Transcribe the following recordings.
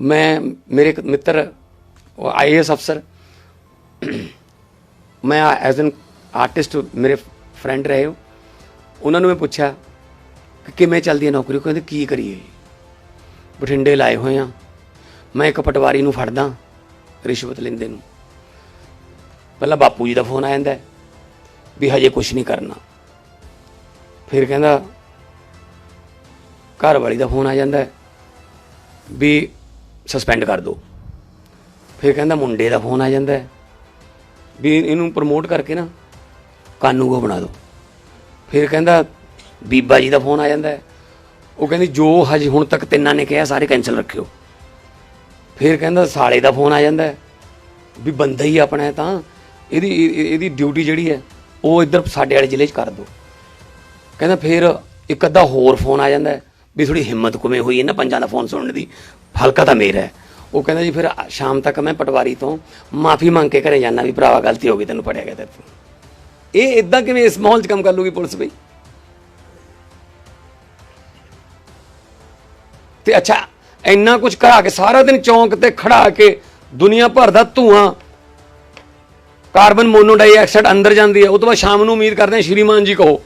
ਮੈਂ, ਮੇਰੇ ਇੱਕ ਮਿੱਤਰ ਆਈਏਐਸ ਅਫਸਰ ਮੈਂ ਐਜ਼ ਐਨ ਆਰਟਿਸਟ ਮੇਰੇ ਫਰੈਂਡ ਰਹੇ ਹੋ। ਉਹਨਾਂ ਨੂੰ ਮੈਂ ਪੁੱਛਿਆ ਕਿ ਕਿਵੇਂ ਚੱਲਦੀ ਹੈ ਨੌਕਰੀ? ਉਹ ਕਹਿੰਦੇ, ਕੀ ਕਰੀਏ? ਬਠਿੰਡੇ ਲਾਏ ਹੋਏ ਆ ਮੈਂ ਇੱਕ ਪਟਵਾਰੀ ਨੂੰ ਫੜਦਾ, ਰਿਸ਼ਵਤ ਲੈਂਦੇ ਨੂੰ। ਪਹਿਲਾਂ ਬਾਪੂ ਜੀ ਦਾ ਫੋਨ ਆ ਜਾਂਦਾ ਵੀ ਹਜੇ ਕੁਝ ਨਹੀਂ ਕਰਨਾ। ਫਿਰ ਕਹਿੰਦਾ, ਘਰ ਵਾਲੀ ਦਾ ਫੋਨ ਆ ਜਾਂਦਾ ਵੀ ਸਸਪੈਂਡ ਕਰ ਦਿਓ ਫਿਰ ਕਹਿੰਦਾ ਮੁੰਡੇ ਦਾ ਫੋਨ ਆ ਜਾਂਦਾ ਵੀ ਇਹਨੂੰ ਪ੍ਰਮੋਟ ਕਰਕੇ ਨਾ ਕਾਨੂੰ ਕਾਨੂੰਗੋ ਬਣਾ ਦਿਓ ਫਿਰ ਕਹਿੰਦਾ ਬੀਬਾ ਜੀ ਦਾ ਫੋਨ ਆ ਜਾਂਦਾ ਉਹ ਕਹਿੰਦੀ ਜੋ ਹਜੇ ਹੁਣ ਤੱਕ ਤਿੰਨਾਂ ਨੇ ਕਿਹਾ ਸਾਰੇ ਕੈਨਸਲ ਰੱਖਿਓ। ਫਿਰ ਕਹਿੰਦਾ ਸਾਲੇ ਦਾ ਫੋਨ ਆ ਜਾਂਦਾ ਵੀ ਬੰਦਾ ਹੀ ਆਪਣਾ ਹੈ ਤਾਂ ਇਹਦੀ ਇਹਦੀ ਡਿਊਟੀ ਜਿਹੜੀ ਹੈ ਉਹ ਇੱਧਰ ਸਾਡੇ ਵਾਲੇ ਜ਼ਿਲ੍ਹੇ 'ਚ ਕਰ ਦਿਓ ਕਹਿੰਦਾ ਫਿਰ ਇੱਕ ਅੱਧਾ ਹੋਰ ਫੋਨ ਆ ਜਾਂਦਾ ਵੀ ਥੋੜੀ ਹਿੰਮਤ ਕੁਵੇਂ ਹੋਈ ਹੈ ਨਾ ਪੰਜਾਂ ਦਾ ਫੋਨ ਸੁਣਨ ਦੀ। ਹਲਕਾ ਤਾਂ ਮੇਰਾ ਹੈ। ਉਹ ਕਹਿੰਦਾ ਜੀ, ਫਿਰ ਸ਼ਾਮ ਤੱਕ ਮੈਂ ਪਟਵਾਰੀ ਤੋਂ ਮਾਫੀ ਮੰਗ ਕੇ ਘਰੇ ਜਾਣਾ ਵੀ ਭਰਾਵਾ, ਗਲਤੀ ਹੋ ਗਈ, ਤੈਨੂੰ ਪੜਿਆ ਗਿਆ ਤੇਰੇ ਇਹ ਇਦਾਂ ਕਿਵੇਂ ਇਸ ਮਾਹੌਲ 'ਚ ਕੰਮ ਕਰ ਲੂਗੀ ਪੁਲਿਸ ਬਈ? ਤੇ ਅੱਛਾ, ਇੰਨਾ ਕੁਝ ਕਰਾ ਕੇ ਸਾਰਾ ਦਿਨ ਚੌਂਕ ਤੇ ਖੜਾ ਕੇ ਦੁਨੀਆ ਭਰ ਦਾ ਧੂਆਂ, ਕਾਰਬਨ ਮੋਨੋਡਾਈਆਕਸਾਈਡ ਅੰਦਰ ਜਾਂਦੀ ਹੈ, ਉਹ ਤੋਂ ਬਾਅਦ ਸ਼ਾਮ ਨੂੰ ਉਮੀਦ ਕਰਦੇ ਹਾਂ ਸ਼੍ਰੀਮਾਨ ਜੀ ਕਹੋ।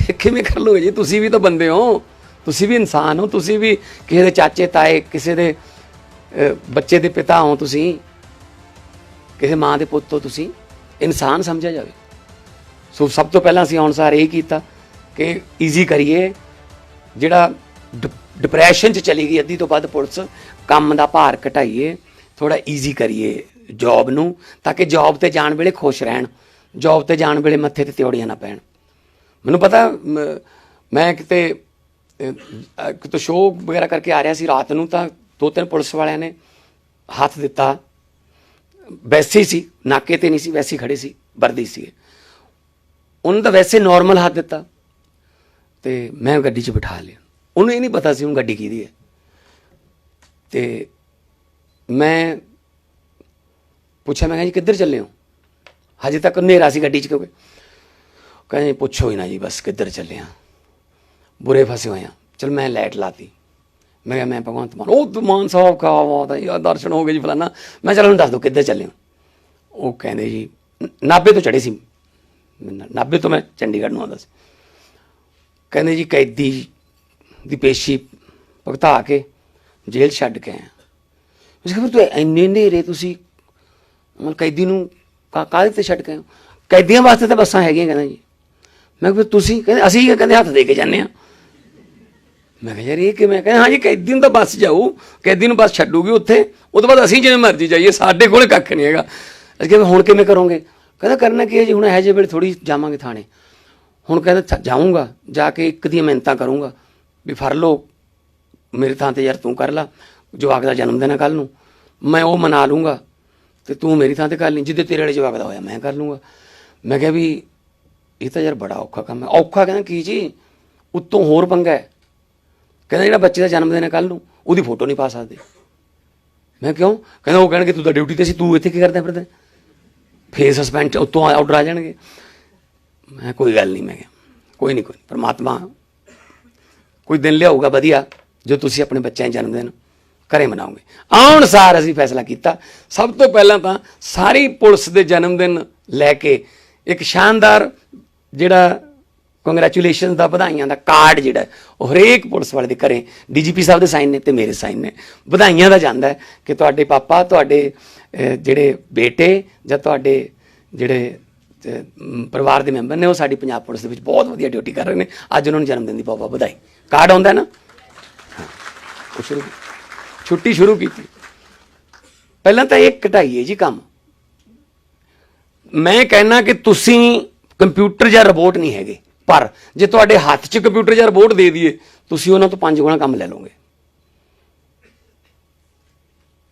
ਇਹ ਕਿਵੇਂ ਕਰ ਲੋਗੇ ਜੀ? ਤੁਸੀਂ ਵੀ ਤਾਂ ਬੰਦੇ ਹੋ। ਤੁਸੀਂ ਵੀ ਇਨਸਾਨ ਹੋ, ਤੁਸੀਂ ਵੀ ਕਿਸੇ ਦੇ ਚਾਚੇ, ਤਾਏ, ਕਿਸੇ ਦੇ ਬੱਚੇ ਦੇ ਪਿਤਾ ਹੋ ਤੁਸੀਂ। ਕਿਸੇ ਮਾਂ ਦੇ ਪੁੱਤ ਹੋ ਤੁਸੀਂ। ਇਨਸਾਨ ਸਮਝਿਆ ਜਾਵੇ। ਸੋ ਸਭ ਤੋਂ ਪਹਿਲਾਂ ਅਸੀਂ ਅਨੁਸਾਰ ਇਹ ਕੀਤਾ ਕਿ ਈਜ਼ੀ ਕਰੀਏ। ਜਿਹੜਾ ਡਿਪਰੈਸ਼ਨ ਚ ਚਲੀ ਗਈ ਅੱਧੀ ਤੋਂ ਵੱਧ ਪੁਲਿਸ, ਕੰਮ ਦਾ ਭਾਰ ਘਟਾਈਏ। ਥੋੜਾ ਈਜ਼ੀ ਕਰੀਏ ਜੌਬ ਨੂੰ, ਤਾਂ ਕਿ ਜੌਬ ਤੇ ਜਾਣ ਵੇਲੇ ਖੁਸ਼ ਰਹਿਣ। ਜੌਬ ਤੇ ਜਾਣ ਵੇਲੇ ਮੱਥੇ ਤੇ ਤਿਉੜੀਆਂ ਨਾ ਪੈਣ। ਮੈਨੂੰ ਪਤਾ ਮੈਂ ਕਿਤੇ ਕਿਤੇ ਸ਼ੋਅ ਵਗੈਰਾ ਕਰਕੇ ਆ ਰਿਹਾ ਸੀ ਰਾਤ ਨੂੰ ਤਾਂ ਦੋ ਤਿੰਨ ਪੁਲਿਸ ਵਾਲਿਆਂ ਨੇ ਹੱਥ ਦਿੱਤਾ। ਵੈਸੇ ਹੀ ਸੀ, ਨਾਕੇ ਤੇ ਨਹੀਂ ਸੀ, ਵੈਸੇ ਹੀ ਖੜੇ ਸੀ, ਵਰਦੀ ਸੀ ਉਹਨਾਂ ਦਾ ਵੈਸੇ ਨਾਰਮਲ ਹੱਥ ਦਿੱਤਾ। ਤੇ ਮੈਂ ਗੱਡੀ 'ਚ ਬਿਠਾ ਲਿਆ। ਉਹਨੂੰ ਇਹ ਨਹੀਂ ਪਤਾ ਸੀ ਉਹ ਗੱਡੀ ਕਿਹਦੀ ਹੈ। ਤੇ ਮੈਂ ਪੁੱਛਿਆ, ਮੈਂ ਕਿਹਾ ਜੀ ਕਿੱਧਰ ਚੱਲੇ ਹੋ? ਹਜੇ ਤੱਕ ਹਨੇਰਾ ਸੀ ਗੱਡੀ 'ਚ ਕਿਉਂਕਿ। ਕਹਿੰਦੇ ਪੁੱਛੋ ਹੀ ਨਾ ਜੀ, ਬਸ ਕਿੱਧਰ ਚੱਲੇ ਆ? ਬੁਰੇ ਫਸੇ ਹੋਏ ਆ। ਚਲ ਮੈਂ ਲਾਈਟ ਲਾਤੀ। ਮੈਂ ਕਿਹਾ, ਮੈਂ ਭਗਵੰਤ ਮਾਨ, ਉਹ ਤੂੰ ਮਾਨ ਸਾਹਿਬ ਕਾ ਬਾਤ ਹੈ ਯਾਰ ਦਰਸ਼ਨ ਹੋ ਗਏ ਜੀ ਫਲਾਨਾ। ਮੈਂ ਚਲ ਹੁਣ ਦੱਸ ਦੋ, ਕਿੱਧਰ ਚੱਲੇ ਹੋ? ਉਹ ਕਹਿੰਦੇ ਜੀ, ਨ- ਨਾਭੇ ਤੋਂ ਚੜੇ ਸੀ। ਨ- ਨਾਭੇ ਤੋਂ ਮੈਂ ਚੰਡੀਗੜ੍ਹ ਨੂੰ ਆਉਂਦਾ ਸੀ। ਕਹਿੰਦੇ ਜੀ, ਕੈਦੀ ਦੀ ਪੇਸ਼ੀ ਭਗਤਾ ਕੇ ਜੇਲ੍ਹ ਛੱਡ ਕੇ ਆਇਆ ਉਸ ਕਹਿੰਦੇ ਤੂੰ ਇੰਨੇ ਨੇਰੇ ਤੁਸੀਂ ਮਨ ਕੈਦੀ ਨੂੰ ਕਾ, ਕਾਹਦੇ ਤੇ ਛੱਡ ਕੇ ਆਏ ਕੈਦੀਆਂ ਵਾਸਤੇ ਤਾਂ ਬੱਸਾਂ ਹੈਗੀਆਂ, ਕਹਿੰਦਾ ਜੀ। ਮੈਂ ਕਿਹਾ, ਫਿਰ ਤੁਸੀਂ, ਕਹਿੰਦੇ, ਅਸੀਂ ਕਹਿੰਦੇ, ਹੱਥ ਦੇ ਕੇ ਜਾਂਦੇ ਆ। ਮੈਂ ਕਿਹਾ ਯਾਰ ਇਹ ਕਿਵੇਂ ਕਹਿੰਦੇ ਹਾਂਜੀ ਕੈਦੀ ਨੂੰ ਤਾਂ ਬੱਸ ਜਾਊ ਕੈਦੀ ਨੂੰ ਬੱਸ ਛੱਡੂਗੀ ਉੱਥੇ। ਉਹ ਤੋਂ ਬਾਅਦ ਅਸੀਂ ਜਿਵੇਂ ਮਰਜ਼ੀ ਜਾਈਏ, ਸਾਡੇ ਕੋਲ ਕੱਖ ਨਹੀਂ ਹੈਗਾ। ਅਸੀਂ ਕਿਹਾ ਹੁਣ ਕਿਵੇਂ ਕਰੋਗੇ? ਕਹਿੰਦਾ ਕਰਨਾ ਕੀ ਹੈ ਜੀ, ਹੁਣ ਇਹੋ ਜਿਹੇ ਵੇਲੇ ਥੋੜੀ ਜਾਵਾਂਗੇ ਥਾਣੇ। ਹੁਣ ਕਹਿੰਦਾ ਥ- ਜਾਊਂਗਾ, ਜਾ ਕੇ ਇੱਕ ਦੀਆਂ ਮਿਹਨਤਾਂ ਕਰੂੰਗਾ। ਵੀ ਫੜ ਲਓ, ਮੇਰੇ ਥਾਂ ਤੇ ਯਾਰ ਤੂੰ ਕਰ ਲਾ, ਜਵਾਕ ਦਾ ਜਨਮ ਦਿਨ ਹੈ ਕੱਲ ਨੂੰ। ਮੈਂ ਉਹ ਮਨਾ ਲੂੰਗਾ, ਤੇ ਤੂੰ ਮੇਰੀ ਥਾਂ ਤੇ ਕਰ ਲਈ, ਜਿੱਦੇ ਤੇਰੇ ਵਾਲੇ ਜਵਾਕ ਦਾ ਹੋਇਆ, ਮੈਂ ਕਰ ਲੂੰਗਾ। ਮੈਂ ਕਿਹਾ ਵੀ ਇਹ ਤਾਂ ਯਾਰ ਬੜਾ ਔਖਾ ਕੰਮ ਹੈ। ਔਖਾ ਕਹਿੰਦਾ ਕੀ ਜੀ? ਉੱਤੋਂ ਹੋਰ ਪੰਗਾ ਹੈ। ਕਹਿੰਦਾ ਜਿਹੜਾ ਬੱਚੇ ਦਾ ਜਨਮ ਦਿਨ ਹੈ ਕੱਲ ਨੂੰ, ਉਹਦੀ ਫੋਟੋ ਨਹੀਂ ਪਾ ਸਕਦੇ। ਮੈਂ ਕਿਉਂ? ਕਹਿੰਦਾ, ਉਹ ਕਹਿਣਗੇ, ਤੂੰ ਤਾਂ ਡਿਊਟੀ ਤੇ ਸੀ, ਤੂੰ ਇੱਥੇ ਕੀ ਕਰਦਾ ਫਿਰਦਾ? ਫੇਰ ਸਸਪੈਂਡ ਉੱਤੋਂ ਆਰਡਰ ਆ ਜਾਣਗੇ। ਮੈਂ ਕੋਈ ਗੱਲ ਨਹੀਂ, ਮੈਂ ਕਿਹਾ। ਕੋਈ ਨਹੀਂ, ਕੋਈ ਪਰਮਾਤਮਾ ਕੋਈ ਦਿਨ ਲਿਆਊਗਾ ਵਧੀਆ, ਜੋ ਤੁਸੀਂ ਆਪਣੇ ਬੱਚਿਆਂ ਦੇ ਜਨਮ ਦਿਨ ਘਰੇ ਮਨਾਉਂਗੇ ਆਉਣ ਸਾਰ ਅਸੀਂ ਫੈਸਲਾ ਕੀਤਾ। ਸਭ ਤੋਂ ਪਹਿਲਾਂ ਤਾਂ ਸਾਰੀ ਪੁਲਿਸ ਦੇ ਜਨਮ ਦਿਨ ਲੈ ਕੇ ਇੱਕ ਸ਼ਾਨਦਾਰ ਜਿਹੜਾ ਕੰਗ੍ਰੈਚੁਲੇਸ਼ਨ ਦਾ ਵਧਾਈਆਂ ਦਾ ਕਾਰਡ ਜਿਹੜਾ ਉਹ ਹਰੇਕ ਪੁਲਿਸ ਵਾਲੇ ਦੇ ਘਰੇ ਡੀਜੀਪੀ ਸਾਹਿਬ ਦੇ ਸਾਈਨ ਨੇ ਤੇ ਮੇਰੇ ਸਾਈਨ ਨੇ। ਵਧਾਈਆਂ ਦਾ ਜਾਂਦਾ ਕਿ ਤੁਹਾਡੇ ਪਾਪਾ ਤੁਹਾਡੇ ਜਿਹੜੇ ਬੇਟੇ ਜਾਂ ਤੁਹਾਡੇ ਜਿਹੜੇ ਪਰਿਵਾਰ ਦੇ ਮੈਂਬਰ ਨੇ ਉਹ ਸਾਡੀ ਪੰਜਾਬ ਪੁਲਿਸ ਦੇ ਵਿੱਚ ਬਹੁਤ ਵਧੀਆ ਡਿਊਟੀ ਕਰ ਰਹੇ ਨੇ। ਅੱਜ ਉਹਨਾਂ ਨੂੰ ਜਨਮ ਦਿਨ ਦੀ ਬਹੁਤ ਬਹੁਤ ਵਧਾਈ। ਕਾਰਡ ਆਉਂਦਾ ਨਾ? ਹਾਂ, ਉਹ ਸ਼ੁਰੂ ਛੁੱਟੀ ਸ਼ੁਰੂ ਕੀਤੀ। ਪਹਿਲਾਂ ਤਾਂ ਇਹ ਘਟਾਈਏ ਜੀ ਕੰਮ। ਮੈਂ ਕਹਿਣਾ ਕਿ ਤੁਸੀਂ ਕੰਪਿਊਟਰ ਜਾਂ ਰੋਬੋਟ ਨਹੀਂ ਹੈਗੇ। ਪਰ ਜੇ ਤੁਹਾਡੇ ਹੱਥ 'ਚ ਕੰਪਿਊਟਰ ਜਾਂ ਰੋਬੋਟ ਦੇ ਦਈਏ, ਤੁਸੀਂ ਉਹਨਾਂ ਤੋਂ ਪੰਜ ਗੁਣਾ ਕੰਮ ਲੈ ਲਓਗੇ।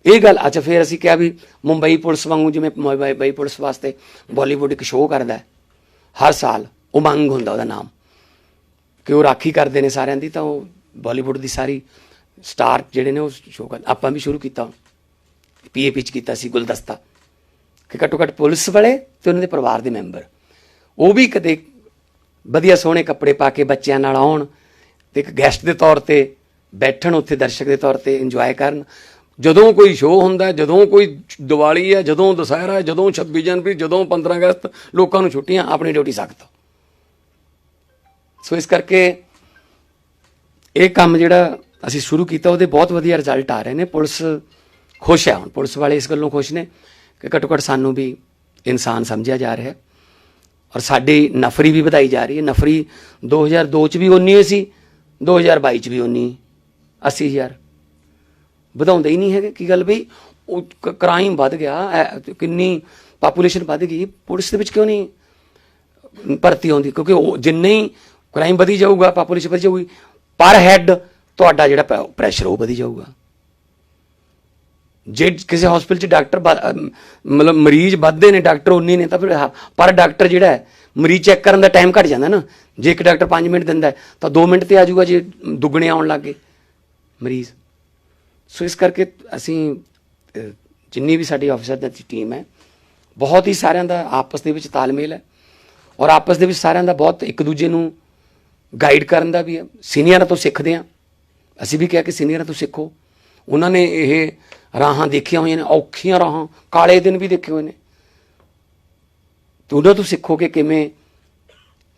ਇਹ ਗੱਲ, ਅੱਛਾ, ਫਿਰ ਅਸੀਂ ਕਿਹਾ ਵੀ ਮੁੰਬਈ ਪੁਲਿਸ ਵਾਂਗੂ ਜਿਵੇਂ ਮੁੰਬਈ ਪੁਲਿਸ ਵਾਸਤੇ ਬਾਲੀਵੁੱਡ ਇੱਕ ਸ਼ੋਅ ਕਰਦਾ ਹੈ। ਹਰ ਸਾਲ ਉਮੰਗ ਹੁੰਦਾ ਉਹਦਾ ਨਾਮ। ਕਿ ਉਹ ਰਾਖੀ ਕਰਦੇ ਨੇ ਸਾਰਿਆਂ ਦੀ, ਤਾਂ ਉਹ ਬਾਲੀਵੁੱਡ ਦੀ ਸਾਰੀ ਸਟਾਰ ਜਿਹੜੇ ਨੇ ਉਹ ਸ਼ੋਅ ਕਰ, ਆਪਾਂ ਵੀ ਸ਼ੁਰੂ ਕੀਤਾ ਪੀਏਪੀ ਚ ਕੀਤਾ ਸੀ ਗੁਲਦਸਤਾ। ਕਿ ਘੱਟੋ ਘੱਟ ਪੁਲਿਸ ਵਾਲੇ ਤੇ ਉਹਨਾਂ ਦੇ ਪਰਿਵਾਰ ਦੇ ਮੈਂਬਰ ਉਹ ਵੀ ਕਦੇ ਵਧੀਆ ਸੋਹਣੇ ਕੱਪੜੇ ਪਾ ਕੇ ਬੱਚਿਆਂ ਨਾਲ ਆਉਣ ਤੇ ਇੱਕ ਗੈਸਟ ਦੇ ਤੌਰ ਤੇ ਬੈਠਣ ਉੱਥੇ ਦਰਸ਼ਕ ਦੇ ਤੌਰ ਤੇ ਇੰਜੋਏ ਕਰਨ। ਜਦੋਂ ਕੋਈ ਸ਼ੋਅ ਹੁੰਦਾ, ਜਦੋਂ ਕੋਈ ਦੀਵਾਲੀ ਹੈ ਜਦੋਂ ਦੁਸਹਿਰਾ ਹੈ ਜਦੋਂ 26 ਜਨਵਰੀ, ਜਦੋਂ 15 ਅਗਸਤ, ਲੋਕਾਂ ਨੂੰ ਛੁੱਟੀਆਂ ਆਪਣੀ ਡਿਊਟੀ ਸਖਤ। ਸੋ ਇਸ ਕਰਕੇ ਇਹ ਕੰਮ ਜਿਹੜਾ ਅਸੀਂ ਸ਼ੁਰੂ ਕੀਤਾ, ਉਹਦੇ ਬਹੁਤ ਵਧੀਆ ਰਿਜ਼ਲਟ ਆ ਰਹੇ ਨੇ। ਪੁਲਿਸ ਖੁਸ਼ ਹੈ ਹੁਣ। ਪੁਲਿਸ ਵਾਲੇ ਇਸ ਗੱਲੋਂ ਖੁਸ਼ ਨੇ ਕਿ ਘੱਟੋ ਘੱਟ ਸਾਨੂੰ ਵੀ ਇਨਸਾਨ ਸਮਝਿਆ ਜਾ ਰਿਹਾ। ਹੈ ਔਰ ਸਾਡੀ ਨਫਰੀ ਵੀ ਵਧਾਈ ਜਾ ਰਹੀ ਹੈ। ਨਫਰੀ 2002 ਚ ਵੀ ਉਨੀ ਹੋਈ ਸੀ 2022 ਚ ਵੀ ਉਨੀ 80000 ਵਧਾਉਂਦੇ ਹੀ ਨਹੀਂ ਹੈਗੇ, ਕੀ ਗੱਲ ਬਈ? ਉਹ ਕ੍ਰਾਈਮ ਵੱਧ ਗਿਆ ਕਿੰਨੀ ਪਾਪੂਲੇਸ਼ਨ ਵੱਧ ਗਈ, ਪੁਲਿਸ ਦੇ ਵਿੱਚ ਕਿਉਂ ਨਹੀਂ ਭਰਤੀ ਆਉਂਦੀ? ਕਿਉਂਕਿ ਉਹ ਜਿੰਨੇ ਹੀ ਕ੍ਰਾਈਮ ਵਧੀ ਜਾਊਗਾ ਪਾਪੂਲੇਸ਼ਨ ਵਧੀ ਜਾਊਗੀ, ਪਰ ਹੈੱਡ ਤੁਹਾਡਾ ਜਿਹੜਾ ਪ੍ਰੈਸ਼ਰ ਉਹ ਵਧੀ ਜਾਊਗਾ। ਜੇ ਕਿਸੇ ਹਸਪੀਟਲ 'ਚ ਡਾਕਟਰ ਵ- ਮਤਲਬ ਮਰੀਜ਼ ਵੱਧਦੇ ਨੇ ਡਾਕਟਰ ਉਨੇ ਨੇ, ਤਾਂ ਫਿਰ ਹਾ- ਪਰ ਡਾਕਟਰ ਜਿਹੜਾ ਹੈ, ਮਰੀਜ਼ ਚੈੱਕ ਕਰਨ ਦਾ ਟਾਈਮ ਘਟ ਜਾਂਦਾ ਨਾ। ਜੇ ਇੱਕ ਡਾਕਟਰ 5 ਮਿੰਟ ਦਿੰਦਾ ਤਾਂ 2 ਮਿੰਟ ਤੇ ਆ ਜਾਊਗਾ ਜੇ ਦੁੱਗਣੇ ਆਉਣ ਲੱਗੇ ਮਰੀਜ਼। ਸੋ ਇਸ ਕਰਕੇ ਅਸੀਂ ਜਿੰਨੀ ਵੀ ਸਾਡੀ ਆਫੀਸਰ ਦੀ ਟੀਮ ਹੈ, ਬਹੁਤ ਹੀ ਸਾਰਿਆਂ ਦਾ ਆਪਸ ਦੇ ਵਿੱਚ ਤਾਲਮੇਲ ਹੈ ਔਰ ਆਪਸ ਦੇ ਵਿੱਚ ਸਾਰਿਆਂ ਦਾ ਬਹੁਤ ਇੱਕ ਦੂਜੇ ਨੂੰ ਗਾਈਡ ਕਰਨ ਦਾ ਵੀ ਹੈ। ਸੀਨੀਅਰਾਂ ਤੋਂ ਸਿੱਖਦੇ ਹਾਂ। ਅਸੀਂ ਵੀ ਕਿਹਾ ਕਿ ਸੀਨੀਅਰਾਂ ਤੋਂ ਸਿੱਖੋ। ਉਹਨਾਂ ਨੇ ਇਹ ਰਾਹਾਂ ਦੇਖੀਆਂ ਹੋਈਆਂ ਨੇ, ਔਖੀਆਂ ਰਾਹਾਂ, ਕਾਲੇ ਦਿਨ ਵੀ ਦੇਖੇ ਹੋਏ ਨੇ। ਤੇ ਉਹਨਾਂ ਤੋਂ ਸਿੱਖੋ ਕਿ ਕਿਵੇਂ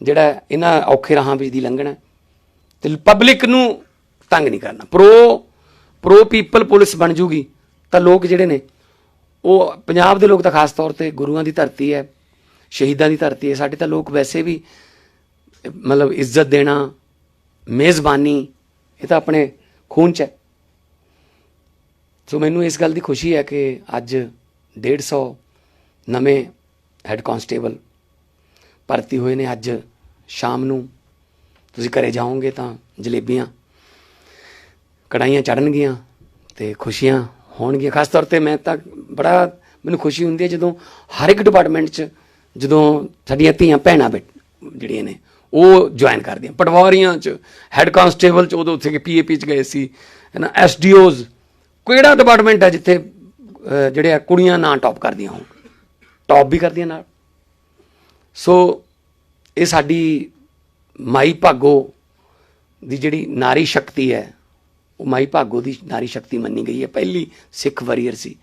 ਜਿਹੜਾ ਇਹਨਾਂ ਔਖੇ ਰਾਹਾਂ ਵਿੱਚ ਦੀ ਲੰਘਣਾ ਹੈ। ਤੇ ਪਬਲਿਕ ਨੂੰ ਤੰਗ ਨਹੀਂ ਕਰਨਾ। ਪ੍ਰੋ ਪ੍ਰੋ ਪੀਪਲ ਪੁਲਿਸ ਬਣ ਜੂਗੀ ਤਾਂ ਲੋਕ ਜਿਹੜੇ ਨੇ, ਉਹ ਪੰਜਾਬ ਦੇ ਲੋਕ ਤਾਂ ਖਾਸ ਤੌਰ ਤੇ ਗੁਰੂਆਂ ਦੀ ਧਰਤੀ ਹੈ, ਸ਼ਹੀਦਾਂ ਦੀ ਧਰਤੀ ਹੈ। ਸਾਡੇ ਤਾਂ ਲੋਕ ਵੈਸੇ ਵੀ, ਮਤਲਬ ਇੱਜ਼ਤ ਦੇਣਾ, ਮੇਜ਼ਬਾਨੀ, ਇਹ ਤਾਂ ਆਪਣੇ ਖੂਨ ਚ ਹੈ। ਸੋ ਮੈਨੂੰ ਇਸ ਗੱਲ ਦੀ ਖੁਸ਼ੀ ਹੈ ਕਿ ਅੱਜ 150 ਨਵੇਂ ਹੈੱਡ ਕਾਂਸਟੇਬਲ ਭਰਤੀ ਹੋਏ ਨੇ ਅੱਜ ਸ਼ਾਮ ਨੂੰ। ਤੁਸੀਂ ਘਰੇ ਜਾਓਗੇ ਤਾਂ ਜਲੇਬੀਆਂ ਕੜਾਈਆਂ ਚੜਨਗੀਆਂ ਤੇ ਖੁਸ਼ੀਆਂ ਹੋਣਗੀਆਂ। ਖਾਸ ਤੌਰ ਤੇ ਮੈਂ ਤਾਂ ਬੜਾ ਮੈਨੂੰ ਖੁਸ਼ੀ ਹੁੰਦੀ ਹੈ ਜਦੋਂ ਹਰ ਇੱਕ ਡਿਪਾਰਟਮੈਂਟ 'ਚ ਜਦੋਂ ਸਾਡੀਆਂ ਧੀਆਂ ਭੈਣਾਂ ਬੈਠ ਜਿਹੜੀਆਂ ਨੇ, ਉਹ ਜੁਆਇਨ ਕਰਦੀਆਂ। ਪਟਵਾਰੀਆਂ 'ਚ, ਹੈੱਡ ਕਾਂਸਟੇਬਲ 'ਚ, ਉਦੋਂ ਉੱਥੇ ਪੀਏਪੀ 'ਚ ਗਏ ਸੀ ਹੈ ਨਾ ਐਸਡੀਓਜ਼ ਕਿਹੜਾ ਡਿਪਾਰਟਮੈਂਟ ਹੈ ਜਿੱਥੇ ਜਿਹੜੇ ਆ ਕੁੜੀਆਂ ਨਾ ਟੌਪ ਕਰਦੀਆਂ ਹੋਣ? ਟੌਪ ਵੀ ਕਰਦੀਆਂ ਨਾਲ। ਸੋ ਇਹ ਸਾਡੀ ਮਾਈ ਭਾਗੋ ਦੀ ਜਿਹੜੀ ਨਾਰੀ ਸ਼ਕਤੀ ਹੈ, ਉਹ ਮਾਈ ਭਾਗੋ ਦੀ ਨਾਰੀ ਸ਼ਕਤੀ ਮੰਨੀ ਗਈ ਹੈ। ਪਹਿਲੀ ਸਿੱਖ ਵਾਰੀਅਰ ਸੀ।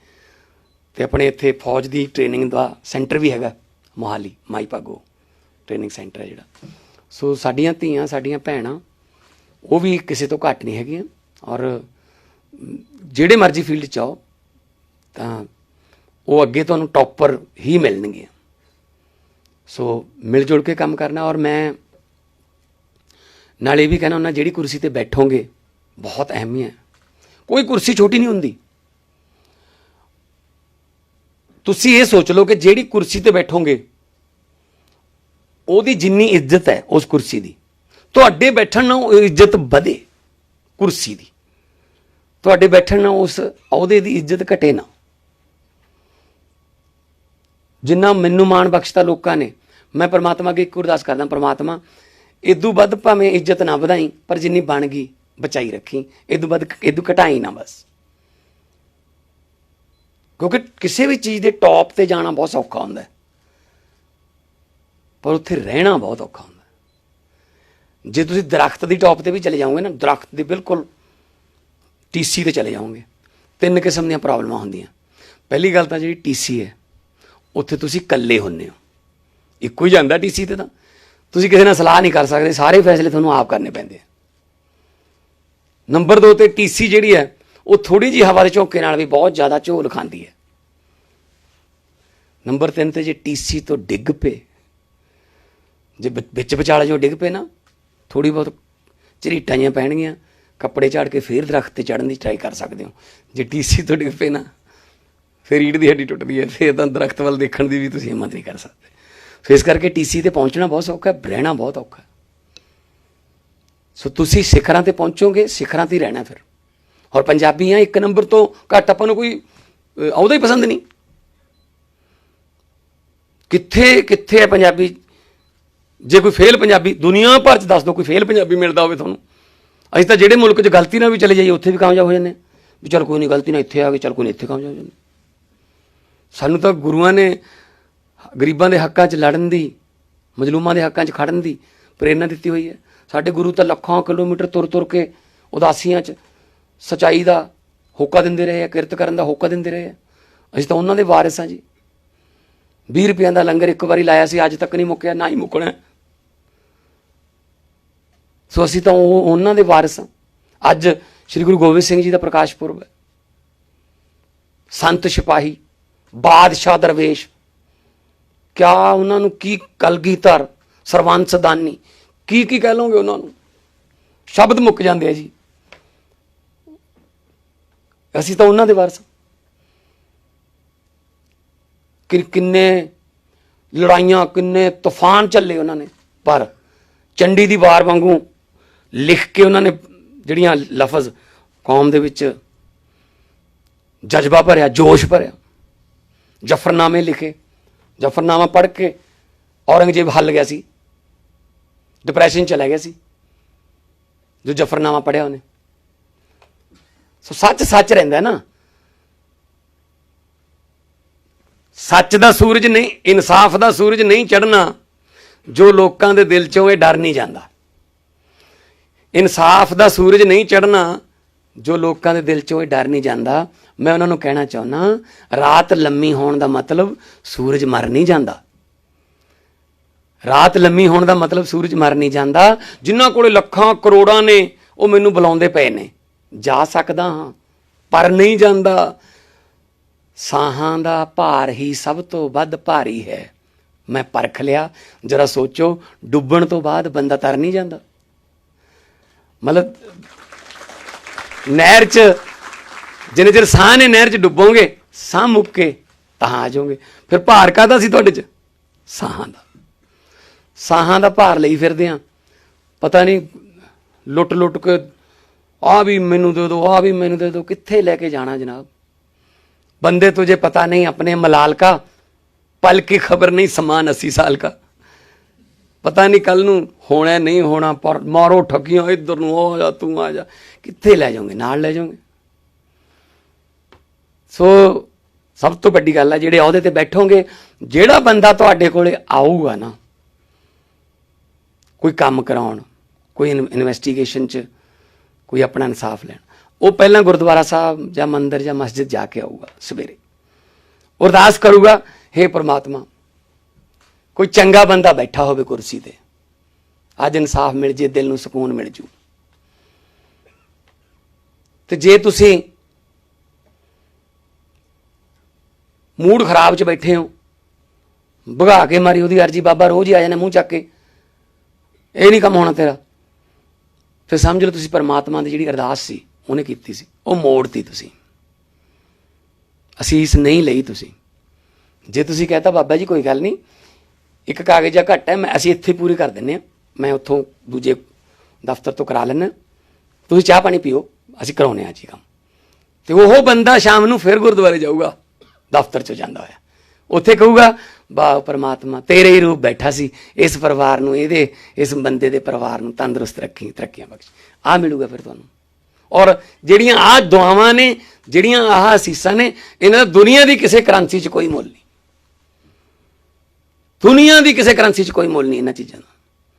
ਤੇ ਆਪਣੇ ਇੱਥੇ ਫੌਜ ਦੀ ਟ੍ਰੇਨਿੰਗ ਦਾ ਸੈਂਟਰ ਵੀ ਹੈਗਾ, ਮੋਹਾਲੀ, ਮਾਈ ਭਾਗੋ ਟ੍ਰੇਨਿੰਗ ਸੈਂਟਰ ਹੈ ਜਿਹੜਾ। ਸੋ ਸਾਡੀਆਂ ਧੀਆਂ, ਸਾਡੀਆਂ ਭੈਣਾਂ, ਉਹ ਵੀ ਕਿਸੇ ਤੋਂ ਘੱਟ ਨਹੀਂ ਹੈਗੀਆਂ। ਔਰ ਜਿਹੜੇ ਮਰਜ਼ੀ ਫੀਲਡ ਚ ਆਓ, ਤਾਂ ਉਹ ਅੱਗੇ ਤੁਹਾਨੂੰ ਟੌਪਰ ਹੀ ਮਿਲਣਗੇ। ਸੋ ਮਿਲ ਜੁਲ ਕੇ ਕੰਮ ਕਰਨਾ ਔਰ ਮੈਂ ਨਾਲ ਇਹ ਵੀ ਕਹਿਣਾ ਹੁੰਦਾ, ਜਿਹੜੀ ਕੁਰਸੀ ਤੇ ਬੈਠੋਗੇ, ਬਹੁਤ ਅਹਿਮੀ ਹੈ। ਕੋਈ ਕੁਰਸੀ ਛੋਟੀ ਨਹੀਂ ਹੁੰਦੀ। ਤੁਸੀਂ ਇਹ ਸੋਚ ਲਓ ਕਿ ਜਿਹੜੀ ਕੁਰਸੀ ਤੇ ਬੈਠੋਗੇ, ਉਹਦੀ ਜਿੰਨੀ ਇੱਜ਼ਤ ਹੈ ਉਸ ਕੁਰਸੀ ਦੀ। ਤੁਹਾਡੇ ਬੈਠਣ ਨਾਲ ਉਹ ਇੱਜ਼ਤ ਵਧੇ ਕੁਰਸੀ ਦੀ। ਤੁਹਾਡੇ ਬੈਠਣ ਨਾਲ ਉਸ ਅਹੁਦੇ ਦੀ ਇੱਜ਼ਤ ਘਟੇ ਨਾ। ਜਿੰਨਾ ਮੈਨੂੰ ਮਾਣ ਬਖਸ਼ਤਾ ਲੋਕਾਂ ਨੇ, ਮੈਂ ਪਰਮਾਤਮਾ ਅੱਗੇ ਇੱਕ ਅਰਦਾਸ ਕਰਦਾ, ਪ੍ਰਮਾਤਮਾ ਇਦੋਂ ਵੱਧ ਭਾਵੇਂ ਇੱਜ਼ਤ ਨਾ ਵਧਾਈ, ਪਰ ਜਿੰਨੀ ਬਣ ਗਈ, ਬਚਾਈ ਰੱਖੀ। ਇਦੋਂ ਵੱਧ ਇਦੋਂ ਘਟਾਈ ਨਾ ਬਸ। ਕਿਉਂਕਿ ਕਿਸੇ ਵੀ ਚੀਜ਼ ਦੇ ਟੌਪ ਤੇ ਜਾਣਾ ਬਹੁਤ ਸੌਖਾ ਹੁੰਦਾ ਪਰ ਉੱਥੇ ਰਹਿਣਾ ਬਹੁਤ ਔਖਾ ਹੁੰਦਾ ਜੇ ਤੁਸੀਂ ਦਰਖਤ ਦੀ ਟੌਪ ਤੇ ਵੀ ਚਲੇ ਜਾਓਗੇ ਨਾ, ਦਰਖਤ ਦੇ ਬਿਲਕੁਲ ਟੀਸੀ ਤੇ ਚਲੇ ਜਾਓਗੇ। ਤਿੰਨ ਕਿਸਮ ਦੀਆਂ ਪ੍ਰੋਬਲਮਾਂ ਹੁੰਦੀਆਂ। ਪਹਿਲੀ ਗੱਲ ਤਾਂ ਜਿਹੜੀ ਟੀਸੀ ਹੈ, ਉੱਥੇ ਤੁਸੀਂ ਇਕੱਲੇ ਹੁੰਨੇ ਹੋ। ਇੱਕੋ ਹੀ ਜਾਂਦਾ ਟੀਸੀ ਤੇ ਤਾਂ। ਤੁਸੀਂ ਕਿਸੇ ਨਾਲ ਸਲਾਹ ਨਹੀਂ ਕਰ ਸਕਦੇ, ਸਾਰੇ ਫੈਸਲੇ ਤੁਹਾਨੂੰ ਆਪ ਕਰਨੇ ਪੈਂਦੇ ਆ। ਨੰਬਰ 2 ਤੇ ਟੀਸੀ ਜਿਹੜੀ ਹੈ, ਉਹ ਥੋੜੀ ਜੀ ਹਵਾ ਦੇ ਝੋਕੇ ਨਾਲ ਵੀ ਬਹੁਤ ਜ਼ਿਆਦਾ ਝੋਲ ਖਾਂਦੀ ਹੈ। ਨੰਬਰ 3 ਤੇ ਜੇ ਟੀਸੀ ਤੋਂ ਡਿੱਗ ਪਏ, ਜੇ ਵਿੱਚ ਵਿਚਾਲੇ ਜੋ ਡਿੱਗ ਪਏ ਨਾ ਥੋੜੀ ਬਹੁਤ ਝਰੀਟਾਂ ਜਿਹੀਆਂ ਪੈਣਗੀਆਂ ਕੱਪੜੇ ਝਾੜ ਕੇ ਫੇਰ ਦਰਖਤ ਤੇ ਚੜਨ ਦੀ ਟਰਾਈ ਕਰ ਸਕਦੇ ਹੋ। ਜੇ ਟੀਸੀ ਤੋਂ ਡਿੱਗ ਪਏ ਨਾ ਫਿਰ ਰੀੜ ਦੀ ਹੱਡੀ ਟੁੱਟਦੀ ਹੈ ਫਿਰ ਤਾਂ ਦਰਖਤ ਵੱਲ ਦੇਖਣ ਦੀ ਵੀ ਤੁਸੀਂ ਹਿੰਮਤ ਨਹੀਂ ਕਰ ਸਕਦੇ। ਸੋ ਇਸ ਕਰਕੇ ਟੀਸੀ ਤੇ ਪਹੁੰਚਣਾ ਬਹੁਤ ਸੌਖਾ ਹੈ ਰਹਿਣਾ ਬਹੁਤ ਔਖਾ ਹੈ। ਸੋ ਤੁਸੀਂ ਸਿਖਰਾਂ ਤੇ ਪਹੁੰਚੋਗੇ ਸਿਖਰਾਂ ਤੇ ਹੀ ਰਹਿਣਾ ਫਿਰ। ਔਰ ਪੰਜਾਬੀਆਂ ਇੱਕ ਨੰਬਰ ਤੋਂ ਘੱਟ ਆਪਾਂ ਨੂੰ ਕੋਈ ਅਹ, ਆਉਂਦਾ ਹੀ ਪਸੰਦ ਨਹੀਂ। ਕਿੱਥੇ ਕਿੱਥੇ ਹੈ ਪੰਜਾਬੀ? ਜੇ ਕੋਈ ਫੇਲ ਪੰਜਾਬੀ ਦੁਨੀਆ ਭਰ ਚ ਦੱਸ ਦਿਓ ਕੋਈ ਫੇਲ ਪੰਜਾਬੀ ਮਿਲਦਾ ਹੋਵੇ ਤੁਹਾਨੂੰ। ਅਸੀਂ ਤਾਂ ਜਿਹੜੇ ਮੁਲਕ 'ਚ ਗਲਤੀ ਨਾਲ ਵੀ ਚਲੇ ਜਾਈਏ, ਉੱਥੇ ਵੀ ਕਾਮਯਾਬ ਹੋ ਜਾਂਦੇ ਵੀ ਚਲ ਕੋਈ ਨਹੀਂ, ਗਲਤੀ ਨਾਲ ਇੱਥੇ ਆ ਗਏ ਚਲ ਕੋਈ ਨਹੀਂ, ਇੱਥੇ ਕਾਮਯਾਬ ਹੋ ਜਾਂਦੇ। ਸਾਨੂੰ ਤਾਂ ਗੁਰੂਆਂ ਨੇ ਗਰੀਬਾਂ ਦੇ ਹੱਕਾਂ 'ਚ ਲੜਨ ਦੀ, ਮਜਲੂਮਾਂ ਦੇ ਹੱਕਾਂ 'ਚ ਖੜਨ ਦੀ ਪ੍ਰੇਰਣਾ ਦਿੱਤੀ ਹੋਈ ਹੈ। ਸਾਡੇ ਗੁਰੂ ਤਾਂ ਲੱਖਾਂ ਕਿਲੋਮੀਟਰ ਤੁਰ ਤੁਰ ਕੇ ਉਦਾਸੀਆਂ 'ਚ ਸਚਾਈ ਦਾ ਹੋਕਾ ਦਿੰਦੇ ਰਹੇ ਆ, ਕਿਰਤ ਕਰਨ ਦਾ ਹੋਕਾ ਦਿੰਦੇ ਰਹੇ ਆ। ਅਸੀਂ ਤਾਂ ਉਹਨਾਂ ਦੇ ਵਾਰਿਸ ਹਾਂ ਜੀ। 20 ਰੁਪਈਆਂ ਦਾ ਲੰਗਰ ਇੱਕ ਵਾਰੀ ਲਾਇਆ ਸੀ, ਅੱਜ ਤੱਕ ਨਹੀਂ ਮੁੱਕਿਆ, ਨਾ ਹੀ ਮੁੱਕਣਾ। ਸੋ ਅਸੀਂ ਤਾਂ ਉਹ ਉਹਨਾਂ ਦੇ ਵਾਰਿਸ ਹਾਂ। ਅੱਜ ਸ੍ਰੀ ਗੁਰੂ ਗੋਬਿੰਦ ਸਿੰਘ ਜੀ ਦਾ ਪ੍ਰਕਾਸ਼ ਪੁਰਬ ਹੈ। ਸੰਤ ਸਿਪਾਹੀ, ਬਾਦਸ਼ਾਹ ਦਰਵੇਸ਼, ਕਿਆ ਉਹਨਾਂ ਨੂੰ ਕੀ ਕਲਗੀਧਰ ਸਰਵੰਸ ਦਾਨੀ ਕੀ ਕੀ ਕਹਿ ਲਓਗੇ ਉਹਨਾਂ ਨੂੰ? ਸ਼ਬਦ ਮੁੱਕ ਜਾਂਦੇ ਆ ਜੀ। ਅਸੀਂ ਤਾਂ ਉਹਨਾਂ ਦੇ ਵਾਰਸ ਹਾਂ। ਕਿ ਕਿੰਨੇ ਲੜਾਈਆਂ, ਕਿੰਨੇ ਤੂਫਾਨ ਚੱਲੇ ਉਹਨਾਂ ਨੇ। ਪਰ ਚੰਡੀ ਦੀ ਵਾਰ ਵਾਂਗੂ ਲਿਖ ਕੇ ਉਹਨਾਂ ਨੇ ਜਿਹੜੀਆਂ ਲਫ਼ਜ਼ ਕੌਮ ਦੇ ਵਿੱਚ ਜਜ਼ਬਾ ਭਰਿਆ, ਜੋਸ਼ ਭਰਿਆ। ਜਫਰਨਾਮੇ ਲਿਖੇ, ਜਫਰਨਾਮਾ ਪੜ੍ਹ ਕੇ ਔਰੰਗਜ਼ੇਬ ਹੱਲ ਗਿਆ ਸੀ। ਡਿਪਰੈਸ਼ਨ ਚਲਾ ਗਿਆ ਸੀ, ਜੋ ਜਫਰਨਾਮਾ ਪੜਿਆ ਉਹਨੇ। ਸੋ ਸੱਚ ਸੱਚ ਰਹਿੰਦਾ ਨਾ। ਸੱਚ ਦਾ ਸੂਰਜ ਨਹੀਂ, ਇਨਸਾਫ ਦਾ ਸੂਰਜ ਨਹੀਂ ਚੜਨਾ ਜੋ ਲੋਕਾਂ ਦੇ ਦਿਲ ਚੋਂ ਇਹ ਡਰ ਨਹੀਂ ਜਾਂਦਾ। ਇਨਸਾਫ ਦਾ ਸੂਰਜ ਨਹੀਂ ਚੜਨਾ ਜੋ ਲੋਕਾਂ ਦੇ ਦਿਲ ਚੋਂ ਇਹ ਡਰ ਨਹੀਂ ਜਾਂਦਾ, ਮੈਂ ਉਹਨਾਂ ਨੂੰ ਕਹਿਣਾ ਚਾਹੁੰਦਾ, ਰਾਤ ਲੰਮੀ ਹੋਣ ਦਾ ਮਤਲਬ ਸੂਰਜ ਮਰ ਨਹੀਂ ਜਾਂਦਾ। ਰਾਤ ਲੰਮੀ ਹੋਣ ਦਾ ਮਤਲਬ ਸੂਰਜ ਮਰ ਨਹੀਂ ਜਾਂਦਾ, ਜਿਨ੍ਹਾਂ ਕੋਲੇ ਲੱਖਾਂ ਕਰੋੜਾਂ ਨੇ, ਉਹ ਮੈਨੂੰ ਬੁਲਾਉਂਦੇ ਪਏ ਨੇ। ਜਾ ਸਕਦਾ ਹਾਂ, ਪਰ ਨਹੀਂ ਜਾਂਦਾ। ਸਾਹਾਂ ਦਾ ਭਾਰ ਹੀ ਸਭ ਤੋਂ ਵੱਧ ਭਾਰੀ ਹੈ। ਮੈਂ ਪਰਖ ਲਿਆ, ਜਰਾ ਸੋਚੋ, ਡੁੱਬਣ ਤੋਂ ਬਾਅਦ ਬੰਦਾ ਤਰ ਨਹੀਂ ਜਾਂਦਾ। ਮਤਲਬ ਨਹਿਰ 'ਚ ਜਿੰਨੇ ਚਿਰ ਸਾਹ ਨੇ ਨਹਿਰ 'ਚ ਡੁੱਬੋਗੇ ਸਾਹ ਮੁੱਕ ਕੇ ਤਾਂ ਆ ਜਾਓਗੇ ਫਿਰ ਭਾਰ ਕਾਹਦਾ ਸੀ ਤੁਹਾਡੇ 'ਚ ਸਾਹਾਂ ਦਾ ਸਾਹਾਂ ਦਾ ਭਾਰ ਲਈ ਫਿਰਦੇ ਆ ਪਤਾ ਨਹੀਂ ਲੁੱਟ ਲੁੱਟ ਕੇ ਆ ਵੀ ਮੈਨੂੰ ਦੇ ਦਿਓ ਆ ਵੀ ਮੈਨੂੰ ਦੇ ਦਿਓ ਕਿੱਥੇ ਲੈ ਕੇ ਜਾਣਾ ਜਨਾਬ बंदे तुझे पता नहीं अपने मलाल का पल की खबर नहीं समान अस्सी साल का ਪਤਾ ਨਹੀਂ ਕੱਲ ਨੂੰ ਹੋਣਾ ਨਹੀਂ ਹੋਣਾ, ਪਰ ਮਾਰੋ ਠੱਗੀਆਂ, ਇੱਧਰ ਨੂੰ ਆ ਜਾ, ਤੂੰ ਆ ਜਾ। ਕਿੱਥੇ ਲੈ ਜਾਓਗੇ? ਨਾਲ ਲੈ ਜਾਓਗੇ? ਸੋ ਸਭ ਤੋਂ ਵੱਡੀ ਗੱਲ ਹੈ ਜਿਹੜੇ ਅਹੁਦੇ ਤੇ ਬੈਠੋਗੇ, ਜਿਹੜਾ ਬੰਦਾ ਤੁਹਾਡੇ ਕੋਲੇ ਆਊਗਾ ਨਾ, ਕੋਈ ਕੰਮ ਕਰਾਉਣ, ਕੋਈ ਇਨਵੈਸਟੀਗੇਸ਼ਨ ਚ, ਕੋਈ ਆਪਣਾ ਇਨਸਾਫ ਲੈਣ, ਉਹ ਪਹਿਲਾਂ ਗੁਰਦੁਆਰਾ ਸਾਹਿਬ ਜਾਂ ਮੰਦਿਰ ਜਾਂ ਮਸਜਿਦ ਜਾ ਕੇ ਆਊਗਾ ਸਵੇਰੇ। ਅਰਦਾਸ ਕਰੂਗਾ हे ਪਰਮਾਤਮਾ ਕੋਈ ਚੰਗਾ ਬੰਦਾ ਬੈਠਾ ਹੋਵੇ ਕੁਰਸੀ ਤੇ, ਅੱਜ ਇਨਸਾਫ ਮਿਲ ਜੇ, ਦਿਲ ਨੂੰ ਸਕੂਨ ਮਿਲ ਜੂ। ਤੇ ਜੇ ਤੁਸੀਂ ਮੂਡ ਖਰਾਬ 'ਚ ਬੈਠੇ ਹੋ, ਭਗਾ ਕੇ ਮਾਰੀ, ਉਹਦੀ ਅਰਜੀ ਬਾਬਾ ਰੋਜ਼ ਹੀ ਆ ਜਾਣਾ ਮੂੰਹ ਚੱਕ ਕੇ। ਇਹ ਨਹੀਂ ਕੰਮ ਹੋਣਾ ਤੇਰਾ। ਫਿਰ ਸਮਝ ਲਓ ਤੁਸੀਂ ਪਰਮਾਤਮਾ ਦੀ ਜਿਹੜੀ ਅਰਦਾਸ ਸੀ, ਉਹਨੇ ਕੀਤੀ ਸੀ। ਉਹ ਮੋੜਤੀ ਤੁਸੀਂ। ਅਸੀਸ ਨਹੀਂ ਲਈ ਤੁਸੀਂ। ਜੇ ਤੁਸੀਂ ਕਹਤਾ, ਬਾਬਾ ਜੀ, ਕੋਈ ਗੱਲ ਨਹੀਂ। ਇੱਕ ਕਾਗਜ਼ ਜਾਂ ਘੱਟ ਹੈ, ਮੈਂ ਅਸੀਂ ਇੱਥੇ ਪੂਰੀ ਕਰ ਦਿੰਨੇ ਆ ਮੈਂ ਉੱਥੋਂ ਦੂਜੇ ਦਫ਼ਤਰ ਤੋਂ ਕਰਾ ਲੈਣਾ ਤੁਸੀਂ ਚਾਹ ਪਾਣੀ ਪੀਓ, ਅਸੀਂ ਕਰਾਉਨੇ ਆ ਜੀ ਕੰਮ। ਤੇ ਉਹ ਬੰਦਾ ਸ਼ਾਮ ਨੂੰ ਫਿਰ ਗੁਰਦੁਆਰੇ ਜਾਊਗਾ, ਦਫ਼ਤਰ ਚ ਜਾਂਦਾ ਹੋਇਆ। ਉੱਥੇ ਕਹੂਗਾ ਬਾ ਪਰਮਾਤਮਾ, ਤੇਰੇ ਹੀ ਰੂਪ ਬੈਠਾ ਸੀ। ਇਸ ਪਰਿਵਾਰ ਨੂੰ, ਇਹਦੇ, ਇਸ ਬੰਦੇ ਦੇ ਪਰਿਵਾਰ ਨੂੰ ਤੰਦਰੁਸਤ ਰੱਖੀ, ਤਰੱਕੀਆਂ ਬਖਸ਼। ਆ ਮਿਲੂਗਾ ਫਿਰ ਤੁਹਾਨੂੰ। ਔਰ ਜਿਹੜੀਆਂ ਆਹ ਦੁਆਵਾਂ ਨੇ, ਜਿਹੜੀਆਂ ਆਹ ਅਸੀਸਾਂ ਨੇ, ਇਹਨਾਂ ਦਾ ਦੁਨੀਆ ਦੀ ਕਿਸੇ ਕ੍ਰਾਂਤੀ 'ਚ ਕੋਈ ਮੁੱਲ ਨਹੀਂ। ਦੁਨੀਆ ਦੀ ਕਿਸੇ ਕਰੰਸੀ 'ਚ ਕੋਈ ਮੁੱਲ ਨਹੀਂ ਇਹਨਾਂ ਚੀਜ਼ਾਂ ਦਾ।